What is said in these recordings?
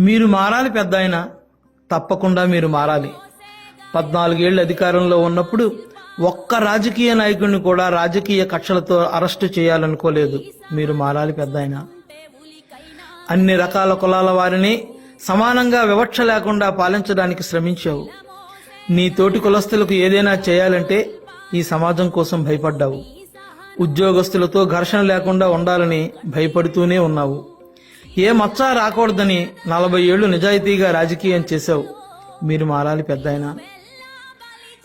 మీరు మారాలి పెద్ద ఆయన తప్పకుండా మీరు మారాలి. పద్నాలుగేళ్ళు అధికారంలో ఉన్నప్పుడు ఒక్క రాజకీయ నాయకుడిని కూడా రాజకీయ కక్షలతో అరెస్టు చేయాలనుకోలేదు. మీరు మారాలి పెద్ద ఆయన అన్ని రకాల కులాల వారిని సమానంగా వివక్ష లేకుండా పాలించడానికి శ్రమించావు. నీ తోటి కులస్తులకు ఏదైనా చేయాలంటే ఈ సమాజం కోసం భయపడ్డావు. ఉద్యోగస్తులతో ఘర్షణ లేకుండా ఉండాలని భయపడుతూనే ఉన్నావు. ఏ మచ్చ రాకూడదని నలభై ఏళ్ళు నిజాయితీగా రాజకీయం చేశావు. మీరు మారాలి పెద్దాయన?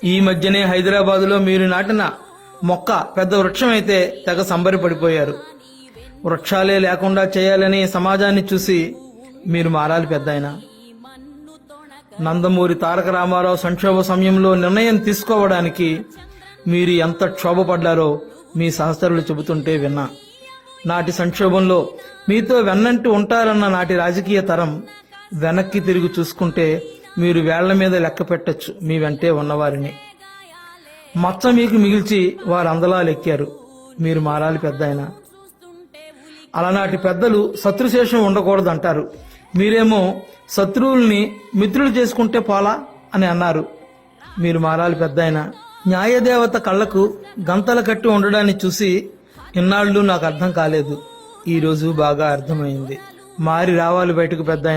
ఈ మధ్యనే హైదరాబాదులో మీరు నాటిన మొక్క పెద్ద వృక్షం అయితే తెగ సంబరపడిపోయారు. వృక్షాలే లేకుండా చేయాలని సమాజాన్ని చూసి మీరు మారాలి పెద్దాయన? నందమూరి తారక రామారావు సంక్షోభ సమయంలో నిర్ణయం తీసుకోవడానికి మీరు ఎంత క్షోభపడ్డారో మీ సహచరులు చెబుతుంటే విన్నా. నాటి సంక్షోభంలో మీతో వెన్నంటి ఉంటారన్న నాటి రాజకీయ తరం వెనక్కి తిరిగి చూసుకుంటే మీరు వేళ్ళ మీద లెక్క పెట్టచ్చు. మీ వెంటే ఉన్నవారిని. మచ్చ మీకు మిగిల్చి వారు అందలాలెక్కారు మీరు మారాలి పెద్ద అలనాటి పెద్దలు శత్రుశేషం ఉండకూడదంటారు. మీరేమో శత్రువుల్ని మిత్రులు చేసుకుంటే పోలా అని అన్నారు. మీరు మారాలి పెద్ద న్యాయదేవత కళ్ళకు గంతలు కట్టి ఉండడాన్ని చూసి ఇన్నాళ్ళు నాకు అర్థం కాలేదు. ఈ రోజు బాగా అర్థమైంది. మారి రావాలి బయటకు పెద్ద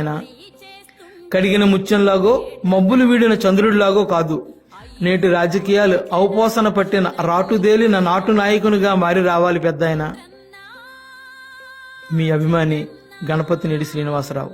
కడిగిన ముత్యంలాగో మబ్బులు వీడిన చంద్రుడిలాగో కాదు. నేటి రాజకీయాలు అవపోసన పట్టిన రాటుదేలిన నాటు నాయకునిగా మారి రావాలి పెద్ద మీ అభిమాని గణపతి నేడి శ్రీనివాసరావు.